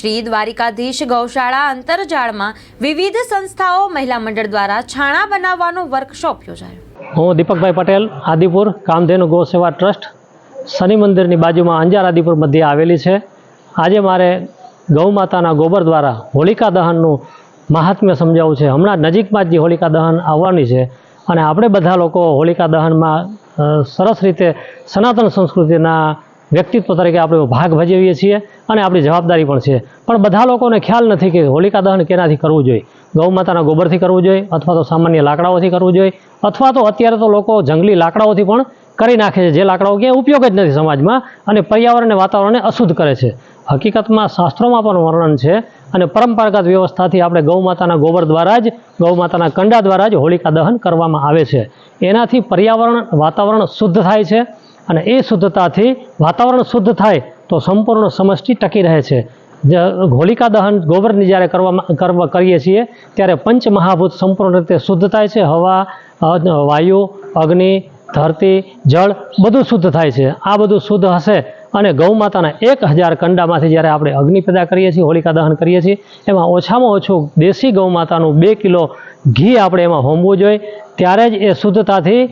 શ્રી દ્વારિકાધીશ ગૌશાળા અંતરજાળમાં વિવિધ સંસ્થાઓ મહિલા મંડળ દ્વારા છાણા બનાવવાનો વર્કશોપ યોજાયો. હું દીપકભાઈ પટેલ, આદિપુર કામધેનુ ગૌ સેવા ટ્રસ્ટ, શનિ મંદિરની બાજુમાં અંજાર આદિપુર મધ્યે આવેલી છે. આજે મારે ગૌ માતાના ગોબર દ્વારા હોલિકા દહનનું મહાત્મ્ય સમજાવવું છે. હમણાં નજીકમાં જ હોલિકા દહન આવવાની છે અને આપણે બધા લોકો હોલિકા દહનમાં સરસ રીતે સનાતન સંસ્કૃતિના વ્યક્તિત્વ તરીકે આપણે ભાગ ભજવીએ છીએ અને આપણી જવાબદારી પણ છે. પણ બધા લોકોને ખ્યાલ નથી કે હોલિકા દહન કેનાથી કરવું જોઈએ? ગૌ માતાના ગોબરથી કરવું જોઈએ અથવા તો સામાન્ય લાકડાઓથી કરવું જોઈએ? અથવા તો અત્યારે તો લોકો જંગલી લાકડાઓથી પણ કરી નાખે છે, જે લાકડાઓ ક્યાંય ઉપયોગ જ નથી સમાજમાં અને પર્યાવરણને, વાતાવરણને અશુદ્ધ કરે છે. હકીકતમાં શાસ્ત્રોમાં પણ વર્ણન છે અને પરંપરાગત વ્યવસ્થાથી આપણે ગૌ માતાના ગોબર દ્વારા જ, ગૌ માતાના કંડા દ્વારા જ હોલિકા દહન કરવામાં આવે છે. એનાથી પર્યાવરણ, વાતાવરણ શુદ્ધ થાય છે અને એ શુદ્ધતાથી વાતાવરણ શુદ્ધ થાય તો સંપૂર્ણ સમષ્ટિ ટકી રહે છે. જ હોલિકા દહન ગોબરની જ્યારે કરવામાં કરવા કરીએ છીએ, ત્યારે પંચમહાભૂત સંપૂર્ણ રીતે શુદ્ધ થાય છે. હવા વાયુ, અગ્નિ, ધરતી, જળ બધું શુદ્ધ થાય છે. આ બધું શુદ્ધ હશે અને ગૌમાતાના એક હજાર કંડામાંથી જ્યારે આપણે અગ્નિ પેદા કરીએ છીએ, હોલિકા દહન કરીએ છીએ, એમાં ઓછામાં ઓછું દેશી ગૌમાતાનું બે કિલો ઘી આપણે એમાં હોમવું જોઈએ. ત્યારે જ એ શુદ્ધતાથી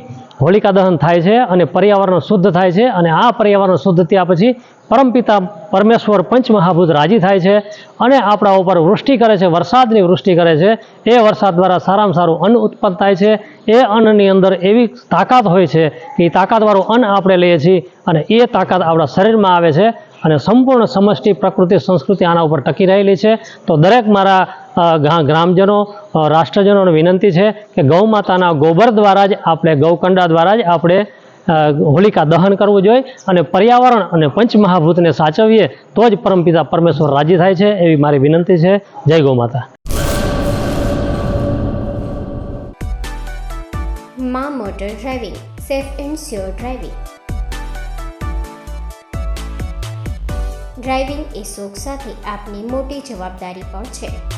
હોલિકા દહન થાય છે અને પર્યાવરણ શુદ્ધ થાય છે અને આ પર્યાવરણ શુદ્ધ થયા પછી પરમપિતા પરમેશ્વર પંચમહાભૂત રાજી થાય છે અને આપણા ઉપર વૃષ્ટિ કરે છે, વરસાદની વૃષ્ટિ કરે છે. એ વરસાદ દ્વારા સારામાં સારું અન્ન ઉત્પન્ન થાય છે. એ અન્નની અંદર એવી તાકાત હોય છે કે એ તાકાતવાળું અન્ન આપણે લઈએ છીએ અને એ તાકાત આપણા શરીરમાં આવે છે અને સંપૂર્ણ સમષ્ટિ પ્રકૃતિ સંસ્કૃતિ આના ઉપર ટકી રહેલી છે. તો દરેક મારા ગ્રામજનો રાષ્ટ્રજનોને વિનંતી છે કે ગૌ માતાના ગોબર દ્વારા જ આપણે, ગૌકંડા દ્વારા જ આપણે હોલિકા દહન કરવું જોઈએ અને પર્યાવરણ અને પંચમહાભૂતને સાચવીએ તો જ પરમપિતા પરમેશ્વર રાજી થાય છે એવી મારી વિનંતી છે. જય ગૌ માતા. મા motor driving, safe and sure driving. Driving એ શોખ સાથે આપની મોટી જવાબદારી પણ છે.